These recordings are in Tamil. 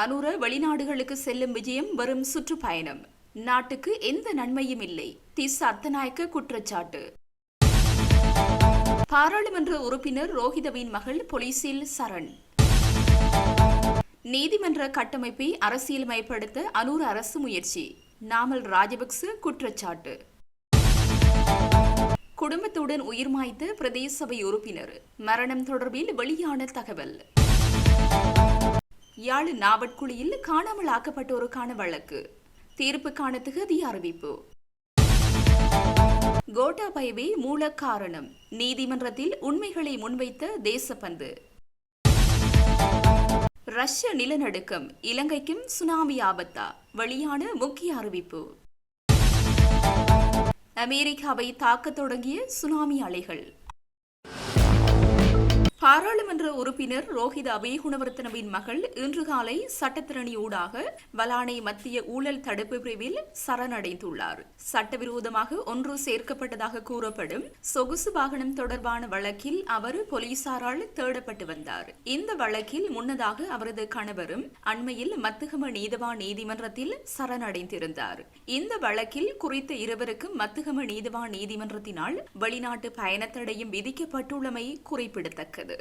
அனுர வெளிநாடுகளுக்கு செல்லும் விஜயம் வெறும் சுற்றுப்பயணம். நாட்டுக்கு எந்த நன்மையும் இல்லை. திஸ் அத்தநாயக்க குற்றச்சாட்டு. பாராளுமன்ற உறுப்பினர் ரோஹிதவின் மகள் போலீசில் சரண். நீதிமன்ற கட்டமைப்பை அரசியல்மயப்படுத்த அனூர் அரசு முயற்சி. நாமல் ராஜபக்ச குற்றச்சாட்டு. குடும்பத்துடன் உயிர் மாய்த்த பிரதேச சபை உறுப்பினர். மரணம் தொடர்பில் வெளியான தகவல். யாழ் நாவட்குழியில் காணாமல் ஆக்கப்பட்டோருக்கான வழக்கு தீர்ப்புக்கான திகதி அறிவிப்பு. கோட்டாபயவே மூல காரணம். நீதிமன்றத்தில் உண்மைகளை முன்வைத்த தேசப்பந்து. ரஷ்ய நிலநடுக்கம். இலங்கைக்கும் சுனாமி ஆபத்தா? வெளியான முக்கிய அறிவிப்பு. அமெரிக்காவை தாக்கத் தொடங்கிய சுனாமி அலைகள். பாராளுமன்ற உறுப்பினர் ரோஹித அபேகுணவர்த்தனவின் மகள் இன்று காலை சட்டத்திறனியூடாக வலானை மத்திய ஊழல் தடுப்பு பிரிவில் சரணடைந்துள்ளார். சட்டவிரோதமாக ஒன்று சேர்க்கப்பட்டதாக கூறப்படும் சொகுசு வாகனம் தொடர்பான வழக்கில் அவர் போலீசாரால் தேடப்பட்டு வந்தார். இந்த வழக்கில் முன்னதாக அவரது கணவரும் அண்மையில் மத்துகம நீதவான் நீதிமன்றத்தில் சரணடைந்திருந்தார். இந்த வழக்கில் குறித்த இருவருக்கும் மத்துகம நீதவான் நீதிமன்றத்தினால் வெளிநாட்டு பயணத்தடையும் விதிக்கப்பட்டுள்ளமை குறிப்பிடத்தக்கது.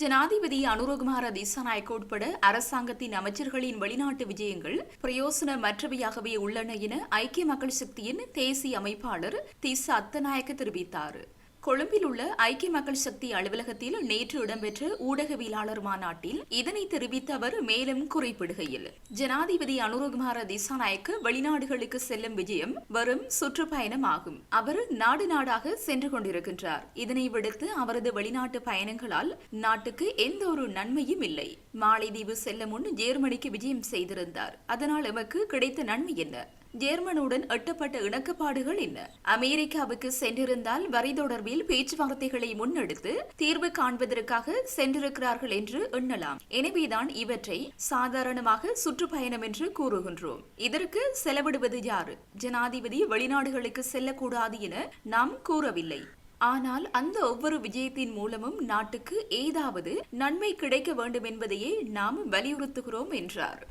ஜனாதிபதி அனுரகுமார திசாநாயக்க உட்பட அரசாங்கத்தின் அமைச்சர்களின் வெளிநாட்டு விஜயங்கள் பிரயோசனமற்றவையாகவே உள்ளன என ஐக்கிய மக்கள் சக்தியின் தேசிய அமைப்பாளர் திசா அத்தநாயக்க தெரிவித்தார். கொழும்பில் உள்ள ஐக்கிய மக்கள் சக்தி அலுவலகத்தில் நேற்று இடம்பெற்ற ஊடகவியலாளர் மாநாட்டில் இதனை தெரிவித்த அவர் மேலும் குறிப்பிடுகையில் ஜனாதிபதி அனுரகுமார திசாநாயக்க வெளிநாடுகளுக்கு செல்லும் விஜயம் வரும் சுற்றுப்பயணம் ஆகும் அவர் நாடு நாடாக சென்று கொண்டிருக்கின்றார். இதனை விடுத்து அவரது வெளிநாட்டு பயணங்களால் நாட்டுக்கு எந்த ஒரு நன்மையும் இல்லை. மாலைதீவு செல்ல முன் ஜேர்மனிக்கு விஜயம் செய்திருந்தார். அதனால் எமக்கு கிடைத்த நன்மை என்ன? ஜேர்மனுடன் எட்டப்பட்ட இணக்கப்பாடுகள் என்ன? அமெரிக்காவுக்கு சென்றிருந்தால் வரி தொடர்பில் பேச்சுவார்த்தைகளை முன்னெடுத்து தீர்வு காண்பதற்காக சென்றிருக்கிறார்கள் என்று எண்ணலாம். எனவேதான் இவற்றை சாதாரணமாக சுற்றுப்பயணம் என்று கூறுகின்றோம். இதற்கு செலவிடுவது யாரு? ஜனாதிபதி வெளிநாடுகளுக்கு செல்லக்கூடாது என நாம் கூறவில்லை. ஆனால் அந்த ஒவ்வொரு விஜயத்தின் மூலமும் நாட்டுக்கு ஏதாவது நன்மை கிடைக்க வேண்டும் என்பதையே நாம் வலியுறுத்துகிறோம் என்றார்.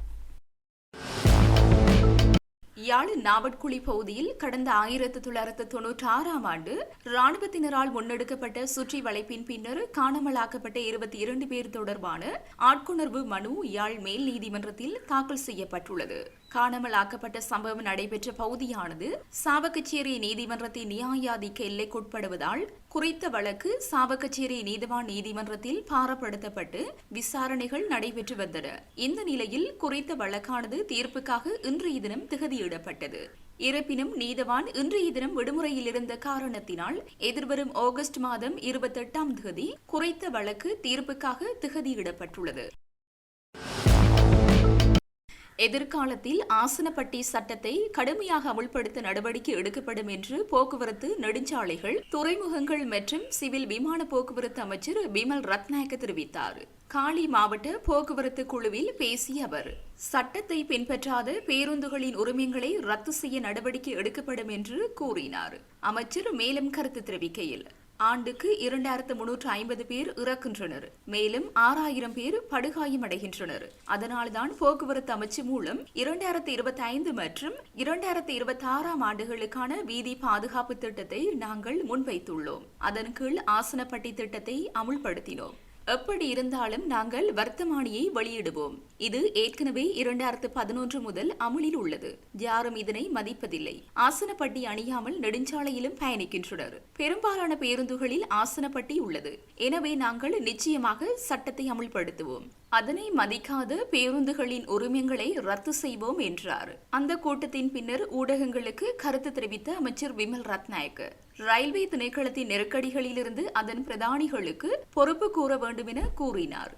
யாழ் நாவட்குழி பகுதியில் கடந்த ஆயிரத்து தொள்ளாயிரத்து தொன்னூற்றி ஆறாம் ஆண்டு ராணுவத்தினரால் முன்னெடுக்கப்பட்ட சுற்றி வளைப்பின் பின்னர் காணாமலாக்கப்பட்ட இருபத்தி இரண்டு பேர் தொடர்பான ஆட்கொணர்வு மனு யாழ் மேல் நீதிமன்றத்தில் தாக்கல் செய்யப்பட்டுள்ளது. காணாமலாக்கப்பட்ட சம்பவம் நடைபெற்ற பகுதியானது சாவகச்சேரி நீதிமன்றத்தின் நியாயாதிக்க எல்லைக்குட்படுவதால் குறித்த வழக்கு சாவகச்சேரி நீதிவான் நீதிமன்றத்தில் பாரப்படுத்தப்பட்டு விசாரணைகள் நடைபெற்று வந்தன. இந்த நிலையில் குறித்த வழக்கானது தீர்ப்புக்காக இன்றைய தினம் திகதியிடப்பட்டது. இருப்பினும் நீதவான் இன்றைய தினம் விடுமுறையில் இருந்த காரணத்தினால் எதிர்வரும் ஆகஸ்ட் மாதம் இருபத்தெட்டாம் தேதி குறித்த வழக்கு தீர்ப்புக்காக திகதியிடப்பட்டுள்ளது. எதிர்காலத்தில் ஆசனப்பட்டி சட்டத்தை கடுமையாக அமுல்படுத்த நடவடிக்கை எடுக்கப்படும் என்று போக்குவரத்து நெடுஞ்சாலைகள் துறைமுகங்கள் மற்றும் சிவில் விமான போக்குவரத்து அமைச்சர் பிமல் ரத்நாயக்க தெரிவித்தார். காலி மாவட்ட போக்குவரத்து குழுவில் பேசிய அவர் சட்டத்தை பின்பற்றாத பேருந்துகளின் உரிமைகளை ரத்து செய்ய நடவடிக்கை எடுக்கப்படும் என்று கூறினார். அமைச்சர் மேலும் கருத்து தெரிவிக்கையில் ஆண்டுக்கு இரண்டாயிரத்து முன்னூற்று ஐம்பது பேர் இறக்கின்றனர். மேலும் ஆறாயிரம் பேர் படுகாயமடைகின்றனர். அதனால்தான் போக்குவரத்து அமைச்சு மூலம் இரண்டாயிரத்து இருபத்தி ஐந்து மற்றும் இரண்டாயிரத்து இருபத்தி ஆறாம் ஆண்டுகளுக்கான வீதி பாதுகாப்பு திட்டத்தை நாங்கள் முன்வைத்துள்ளோம். அதன் கீழ் ஆசனப்பட்டி திட்டத்தை அமுல்படுத்தினோம். எப்படி இருந்தாலும் நாங்கள் வர்த்தமானியை வெளியிடுவோம். இது ஏற்கனவே இரண்டாயிரத்து பதினொன்று முதல் அமுலில் உள்ளது. யாரும் இதனை மதிப்பதில்லை. ஆசனப்பட்டி அணியாமல் நெடுஞ்சாலையிலும் பயணிக்கின்றனர். பெரும்பாலான பேருந்துகளில் ஆசனப்பட்டி உள்ளது. எனவே நாங்கள் நிச்சயமாக சட்டத்தை அமுல்படுத்துவோம். அதனை மதிக்காத பேருந்துகளின் உரிமைகளை ரத்து செய்வோம் என்றார். அந்த கூட்டத்தின் பின்னர் ஊடகங்களுக்கு கருத்து தெரிவித்த அமைச்சர் விமல் ரத்நாயக். ரயில்வே திணைக்களத்தின் நெருக்கடிகளிலிருந்து அதன் பிரதானிகளுக்கு பொறுப்பு கூற வேண்டும் என கூறினார்.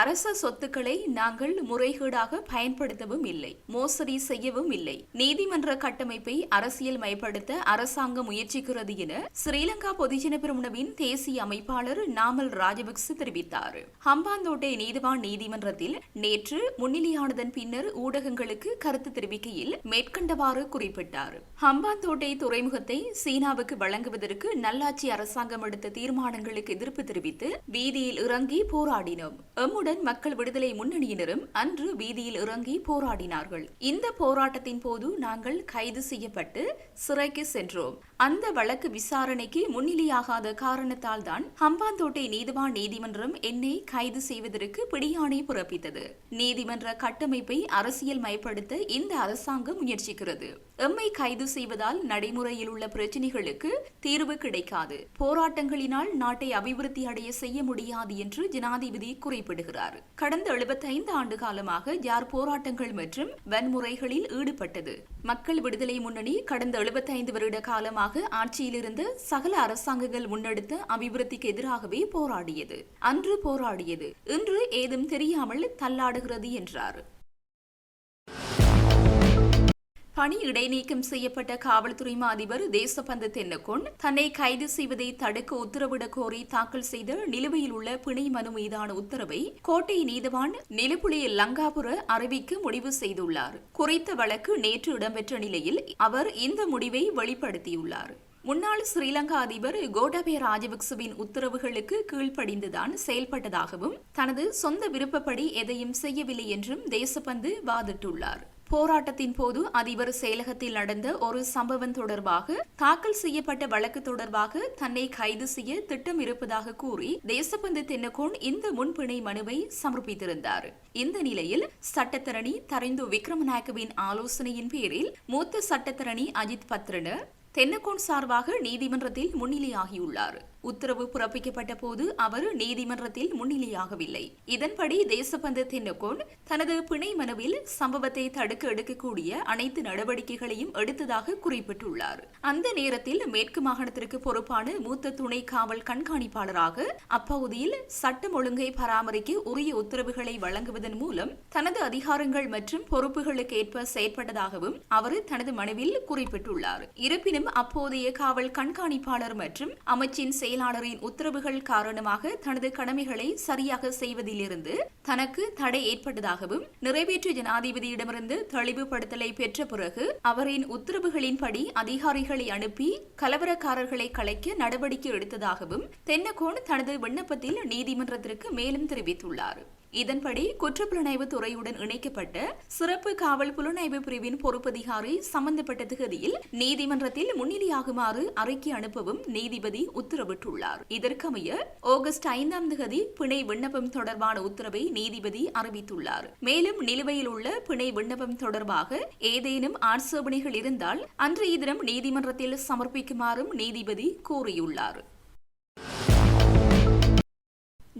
அரச சொத்துக்களை நாங்கள் முறைகேடாக பயன்படுத்தவும் இல்லை மோசடி செய்யவும் இல்லை. நீதிமன்ற கட்டமைப்பை அரசியல் மயப்படுத்த அரசாங்கம் முயற்சிக்கிறது என ஸ்ரீலங்கா பொதுஜன பெருமுனவின் தேசிய அமைப்பாளர் நாமல் ராஜபக்ச தெரிவித்தார். ஹம்பாந்தோட்டை நீதிவான் நீதிமன்றத்தில் நேற்று முன்னிலையானதன் பின்னர் ஊடகங்களுக்கு கருத்து தெரிவிக்கையில் மேற்கண்டவாறு குறிப்பிட்டார். ஹம்பாந்தோட்டை துறைமுகத்தை சீனாவுக்கு வழங்குவதற்கு நல்லாட்சி அரசாங்கம் எடுத்த தீர்மானங்களுக்கு எதிர்ப்பு தெரிவித்து வீதியில் இறங்கி போராடினோம். எம்முடன் மக்கள் விடுதலை முன்னணியினரும் அன்று வீதியில் இறங்கி போராடினார்கள். இந்த போராட்டத்தின் போது நாங்கள் கைது செய்யப்பட்டு சிறைக்கு சென்றோம். அந்த வழக்கு விசாரணைக்கு முன்னிலையாகாத காரணத்தால் தான் ஹம்பாந்தோட்டை நீதிவான் நீதிமன்றம் என்னை கைது செய்வதற்கு பிடியாணை பிறப்பித்தது. நீதிமன்ற கட்டமைப்பை அரசியல் மயப்படுத்த இந்த அரசாங்கம் முயற்சிக்கிறது. எம்மை கைது செய்வதால் நடைமுறையில் உள்ள பிரச்சினைகளுக்கு தீர்வு கிடைக்காது. போராட்டங்களினால் நாட்டை அபிவிருத்தி அடைய செய்ய முடியாது என்று ஜனாதிபதி குறிப்பிடுகிறார். கடந்த எழுபத்தைந்து ஆண்டு காலமாக யார் போராட்டங்கள் மற்றும் வன்முறைகளில் ஈடுபட்டது? மக்கள் விடுதலை முன்னணி கடந்த எழுபத்தைந்து வருட காலமாக ஆட்சியிலிருந்து சகல அரசாங்கங்கள் முன்னெடுத்த அபிவிருத்திக்கு எதிராகவே போராடியது. அன்று போராடியது. இன்று ஏதும் தெரியாமல் தள்ளாடுகிறது என்றார். பணி இடைநீக்கம் செய்யப்பட்ட காவல்துறை மா அதிபர் தேசபந்து தென்னகோன் தன்னை கைது செய்வதை தடுக்க உத்தரவிடக் கோரி தாக்கல் செய்த நிலுவையில் உள்ள பிணை மனு மீதான உத்தரவை கோட்டை நீதவான் நிலுப்புலி லங்காபுர அறிவிக்க முடிவு செய்துள்ளார். குறித்த வழக்கு நேற்று இடம்பெற்ற நிலையில் அவர் இந்த முடிவை வெளிப்படுத்தியுள்ளார். முன்னாள் ஸ்ரீலங்கா அதிபர் கோட்டாபய ராஜபக்சவின் உத்தரவுகளுக்கு கீழ்ப்படிந்துதான் செயல்பட்டதாகவும் தனது சொந்த விருப்பப்படி எதையும் செய்யவில்லை என்றும் தேசபந்து வாதிட்டுள்ளார். போராட்டத்தின் போது அதிபர் செயலகத்தில் நடந்த ஒரு சம்பவம் தொடர்பாக தாக்கல் செய்யப்பட்ட வழக்கு தொடர்பாக தன்னை கைது செய்ய திட்டம் இருப்பதாக கூறி தேசபந்து தென்னகோன் இந்த முன்பிணை மனுவை சமர்ப்பித்திருந்தார். இந்த நிலையில் சட்டத்தரணி தரைந்து விக்ரமநாயக்கவின் ஆலோசனையின் பேரில் மூத்த சட்டத்தரணி அஜித் பத்ரன தென்னகோன் சார்பாக நீதிமன்றத்தில் முன்னிலையாகியுள்ளார். உத்தரவு பிறப்பிக்கப்பட்ட போது அவர் நீதிமன்றத்தில் முன்னிலையாகவில்லை. இதன்படி தேசபந்து தென்னகோன் தனது பிணை மனுவில் சம்பவத்தை தடுக்க எடுக்கக்கூடிய அனைத்து நடவடிக்கைகளையும் எடுத்ததாக குறிப்பிட்டுள்ளார். அந்த நேரத்தில் மேற்கு மாகாணத்திற்கு பொறுப்பான மூத்த துணை காவல் கண்காணிப்பாளராக அப்பகுதியில் சட்டம் ஒழுங்கை பராமரிக்க உரிய உத்தரவுகளை வழங்குவதன் மூலம் தனது அதிகாரங்கள் மற்றும் பொறுப்புகளுக்கு ஏற்ப செயற்பட்டதாகவும் அவர் தனது மனுவில் குறிப்பிட்டுள்ளார். இருப்பினும் அப்போதைய காவல் கண்காணிப்பாளர் மற்றும் அமைச்சின் செயலாளரின் உத்தரவுகள் காரணமாக தனது கடமைகளை சரியாக செய்வதிலிருந்து தனக்கு தடை ஏற்பட்டதாகவும் நிறைவேற்று ஜனாதிபதியிடமிருந்து தெளிவுபடுத்தலை பெற்ற பிறகு அவரின் உத்தரவுகளின்படி அதிகாரிகளை அனுப்பி கலவரக்காரர்களை கலைக்க நடவடிக்கை எடுத்ததாகவும் தென்னகோன் தனது விண்ணப்பத்தில் நீதிமன்றத்திற்கு மேலும் தெரிவித்துள்ளார். இதன்படி குற்றப்புலனாய்வு துறையுடன் இணைக்கப்பட்ட சிறப்பு காவல் புலனாய்வு பிரிவின் பொறுப்பதிகாரி சம்பந்தப்பட்ட திகதியில் நீதிமன்றத்தில் முன்னிலையாகுமாறு அறிக்கை அனுப்பவும் நீதிபதி உத்தரவிட்டுள்ளார். இதற்கமைய ஆகஸ்ட் ஐந்தாம் திகதி பிணை விண்ணப்பம் தொடர்பான உத்தரவை நீதிபதி அறிவித்துள்ளார். மேலும் நிலுவையில் உள்ள பிணை விண்ணப்பம் தொடர்பாக ஏதேனும் ஆட்சேபனைகள் இருந்தால் அன்றைய தினம் நீதிமன்றத்தில் சமர்ப்பிக்குமாறும் நீதிபதி கூறியுள்ளார்.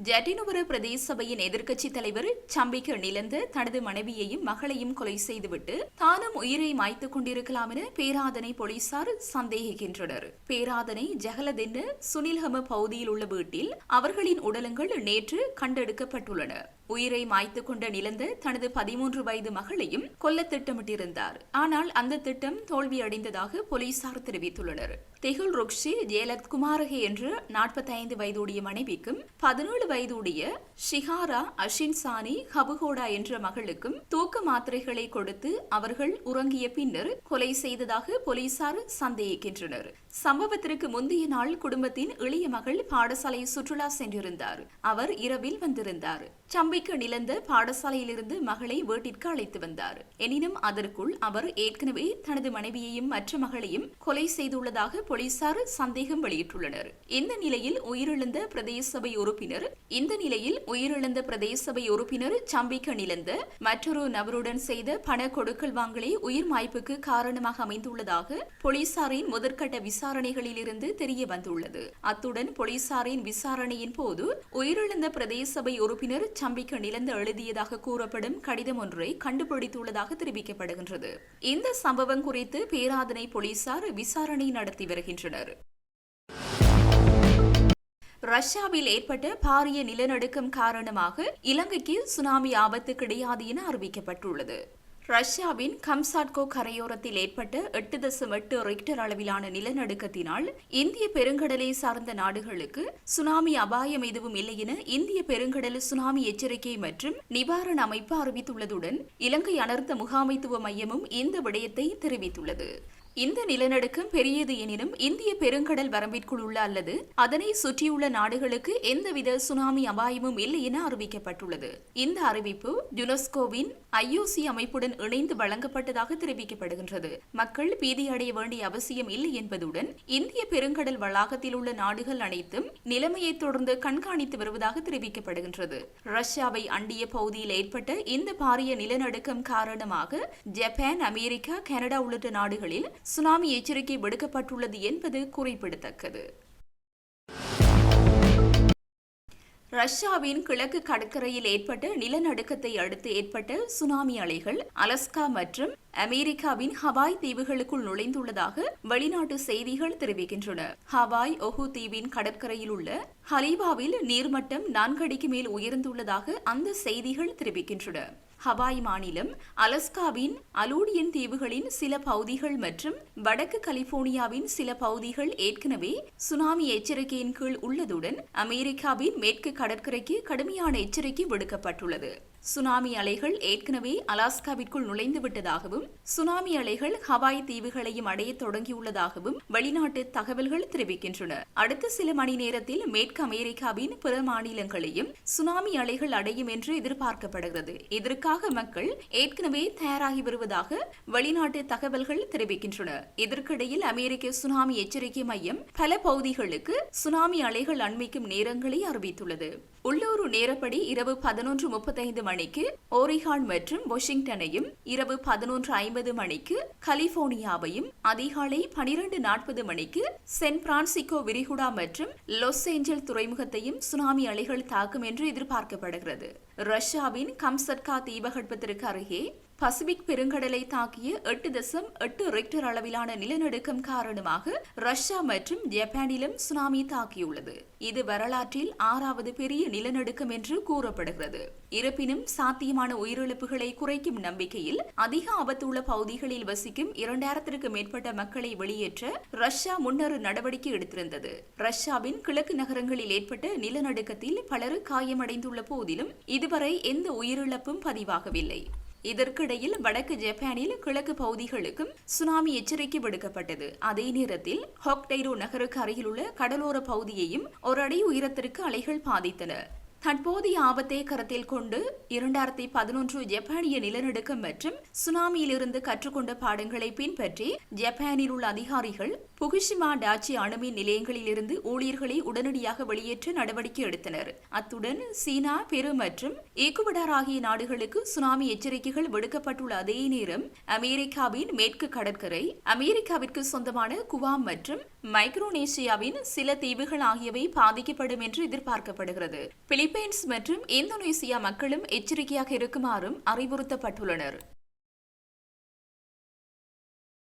ஜட்டினுபுர பிரதேச சபையின் எதிர்க்கட்சி தலைவர் சம்பிக்க நிலந்த தனது மனைவியையும் மகளையும் கொலை செய்துவிட்டு தானும் உயிரை மாய்த்துக் கொண்டிருக்கலாம் என பேராதனை போலீசார் சந்தேகிக்கின்றனர். பேராதனை ஜெகலதென்னு சுனில்ஹம பகுதியில் உள்ள வீட்டில் அவர்களின் உடலங்கள் நேற்று கண்டெடுக்கப்பட்டுள்ளன. உயிரை மாய்த்து கொண்ட நிலந்த தனது பதிமூன்று வயது மகளையும் கொல்ல திட்டமிட்டிருந்தார். ஆனால் அந்த திட்டம் தோல்வியடைந்ததாக போலீசார் தெரிவித்துள்ளனர். தெகுல் ருக்ஷி ஜெயலத் குமாரகே என்று நாற்பத்தைந்து வயதுடைய மனைவிக்கும் பதினேழு வயதுடைய ஷிகாரா அஷின் சானி ஹபுகோடா என்ற மகளுக்கும் தூக்க மாத்திரைகளை கொடுத்து அவர்கள் உறங்கிய பின்னர் கொலை செய்ததாக போலீசார் சந்தேகிக்கின்றனர். சம்பவத்திற்கு முந்தைய நாள் குடும்பத்தின் இளைய மகள் பாடசாலை சுற்றுலா சென்றிருந்தார். அவர் இரவில் வந்திருந்தார். சம்பிக்கு நிலந்த பாடசாலையிலிருந்து மகளை வீட்டிற்கு அழைத்து வந்தார். எனினும் அதற்குள் அவர் ஏற்கனவே தனது மனைவியையும் மற்ற மகளையும் கொலை செய்துள்ளதாக போலீசார் சந்தேகம் வெளியிட்டுள்ளனர். இந்த நிலையில் உயிரிழந்த பிரதேச சபை உறுப்பினர் இந்த நிலையில் உயிரிழந்த பிரதேச சபை உறுப்பினர் சம்பிக்க நிலந்த மற்றொரு நபருடன் செய்த பண கொடுக்கல் வாங்கலே உயிர் மாய்ப்புக்கு காரணமாக அமைந்துள்ளதாக போலீசாரின் முதற்கட்ட விசாரணைகளில் இருந்து தெரிய வந்துள்ளது. அத்துடன் போலீசாரின் விசாரணையின் போது உயிரிழந்த பிரதேச சபை உறுப்பினர் சம்பிக்க நிலந்து எழுதியதாக கூறப்படும் கடிதம் ஒன்றை கண்டுபிடித்துள்ளதாக தெரிவிக்கப்படுகின்றது. இந்த சம்பவம் குறித்து பேராதனை போலீசார் விசாரணை நடத்தி வருகின்றனர். ரஷ்யாவில் ஏற்பட்ட பாரிய நிலநடுக்கம் காரணமாக இலங்கைக்கு சுனாமி ஆபத்து கிடையாது என அறிவிக்கப்பட்டுள்ளது. ரஷ்யாவின் கம்சாட்கோ கரையோரத்தில் ஏற்பட்ட எட்டு தசம் எட்டு ரிக்டர் அளவிலான நிலநடுக்கத்தினால் இந்திய பெருங்கடலை சார்ந்த நாடுகளுக்கு சுனாமி அபாயம் எதுவும் இல்லை என இந்திய பெருங்கடல் சுனாமி எச்சரிக்கை மற்றும் நிவாரண அமைப்பு அறிவித்துள்ளதுடன் இலங்கை அனர்த்த முகாமைத்துவ மையமும் இந்த விடயத்தை தெரிவித்துள்ளது. இந்த நிலநடுக்கம் பெரியது எனினும் இந்திய பெருங்கடல் வரம்பிற்குள் உள்ள அல்லது அதனை சுற்றியுள்ள நாடுகளுக்கு எந்தவித சுனாமி அபாயமும் இல்லை என அறிவிக்கப்பட்டுள்ளது. இந்த அறிவிப்பு யுனெஸ்கோவின் ஐஓசி அமைப்புடன் இணைந்து வழங்கப்பட்டதாக தெரிவிக்கப்படுகின்றது. மக்கள் பீதியடைய வேண்டிய அவசியம் இல்லை என்பதுடன் இந்திய பெருங்கடல் வளாகத்தில் உள்ள நாடுகள் அனைத்தும் நிலைமையை தொடர்ந்து கண்காணித்து வருவதாக தெரிவிக்கப்படுகின்றது. ரஷ்யாவை அண்டிய பகுதியில் ஏற்பட்ட இந்த பாரிய நிலநடுக்கம் காரணமாக ஜப்பான் அமெரிக்கா கனடா உள்ளிட்ட நாடுகளில் சுனாமி எச்சரிக்கை விடுக்கப்பட்டுள்ளது என்பது குறிப்பிடத்தக்கது. ரஷ்யாவின் கிழக்கு கடற்கரையில் ஏற்பட்ட நிலநடுக்கத்தை அடுத்து ஏற்பட்ட சுனாமி அலைகள் அலஸ்கா மற்றும் அமெரிக்காவின் ஹவாய் தீவுகளுக்குள் நுழைந்துள்ளதாக வெளிநாட்டு செய்திகள் தெரிவிக்கின்றன. ஹவாய் ஒஹு தீவின் கடற்கரையில் உள்ள ஹலீவாவில் நீர்மட்டம் நான்கடிக்கு மேல் உயர்ந்துள்ளதாக அந்த செய்திகள் தெரிவிக்கின்றன. ஹவாய் மாநிலம் அலஸ்காவின் அலூடியன் தீவுகளின் சில பகுதிகள் மற்றும் வடக்கு கலிபோர்னியாவின் சில பகுதிகள் ஏற்கனவே சுனாமி எச்சரிக்கையின் கீழ் உள்ளதுடன் அமெரிக்காவின் மேற்கு கடற்கரைக்கு கடுமையான எச்சரிக்கை விடுக்கப்பட்டுள்ளது. சுனாமி அலைகள் ஏற்கனவே அலாஸ்காவிற்குள் நுழைந்து விட்டதாகவும் சுனாமி அலைகள் ஹவாய் தீவுகளையும் அடைய தொடங்கியுள்ளதாகவும் வெளிநாட்டு தகவல்கள் தெரிவிக்கின்றன. அடுத்த சில மணி நேரத்தில் மேற்கு அமெரிக்காவின் பிற மாநிலங்களையும் சுனாமி அலைகள் அடையும் என்று எதிர்பார்க்கப்படுகிறது. இதற்காக மக்கள் ஏற்கனவே தயாராகி வருவதாக வெளிநாட்டு தகவல்கள் தெரிவிக்கின்றன. இதற்கிடையில் அமெரிக்க சுனாமி எச்சரிக்கை மையம் பல பகுதிகளுக்கு சுனாமி அலைகள் அண்மிக்கும் நேரங்களை அறிவித்துள்ளது. உள்ளூர் நேரப்படி இரவு பதினொன்று முப்பத்தைந்து மணிக்கு ஓரிகான் மற்றும் வாஷிங்டனையும் இரவு பதினொன்று ஐம்பது மணிக்கு கலிபோர்னியாவையும் அதிகாலை பனிரெண்டு நாற்பது மணிக்கு சென் பிரான்சிகோ விரிகுடா மற்றும் லாஸ் ஏஞ்சல் துறைமுகத்தையும் சுனாமி அலைகள் தாக்கும் என்று எதிர்பார்க்கப்படுகிறது. ரஷ்யாவின் கம்சட்கா தீபகற்பத்திற்கு அருகே பசிபிக் பெருங்கடலை தாக்கிய எட்டு தசம் எட்டு ரெக்டர் அளவிலான நிலநடுக்கம் காரணமாக ரஷ்யா மற்றும் ஜப்பானிலும் சுனாமி தாக்கியுள்ளது. இது வரலாற்றில் ஆறாவது பெரிய நிலநடுக்கம் என்று கூறப்படுகிறது. இருப்பினும் சாத்தியமான உயிரிழப்புகளை குறைக்கும் நம்பிக்கையில் அதிக ஆபத்துள்ள பகுதிகளில் வசிக்கும் இரண்டாயிரத்திற்கு மேற்பட்ட மக்களை வெளியேற்ற ரஷ்யா முன்னர் நடவடிக்கை எடுத்திருந்தது. ரஷ்யாவின் கிழக்கு நகரங்களில் ஏற்பட்ட நிலநடுக்கத்தில் பலர் காயமடைந்துள்ள போதிலும் இதுவரை எந்த உயிரிழப்பும் பதிவாகவில்லை. இதற்கிடையில் வடக்கு ஜப்பானில் கிழக்கு பகுதிகளுக்கும் சுனாமி எச்சரிக்கை விடுக்கப்பட்டது. அதே நேரத்தில் ஹொக்டைரோ நகருக்கு அருகிலுள்ள கடலோர பகுதியையும் ஒரு அடி உயரத்திற்கு அலைகள் பாதித்தன. தற்போதைய ஆபத்தை கருத்தில் கொண்டு இரண்டாயிரத்தி பதினொன்று ஜப்பானிய நிலநடுக்கம் மற்றும் சுனாமியிலிருந்து கற்றுக்கொண்ட பாடங்களை பின்பற்றி ஜப்பானில் உள்ள அதிகாரிகள் புகுஷிமா டாச்சி அணுமின் நிலையங்களிலிருந்து ஊழியர்களை உடனடியாக வெளியேற்ற நடவடிக்கை எடுத்தனர். அத்துடன் சீனா பெரு மற்றும் ஈக்குவடார் ஆகிய நாடுகளுக்கு சுனாமி எச்சரிக்கைகள் விடுக்கப்பட்டுள்ள அதே நேரம் அமெரிக்காவின் மேற்கு கடற்கரை அமெரிக்காவிற்கு சொந்தமான குவாம் மற்றும் மைக்ரோனேசியாவின் சில தீவுகள் ஆகியவை பாதிக்கப்படும் என்று எதிர்பார்க்கப்படுகிறது. பிலிப்பைன்ஸ் மற்றும் இந்தோனேசியா மக்களும் எச்சரிக்கையாக இருக்குமாறும் அறிவுறுத்தப்பட்டுள்ளனர்.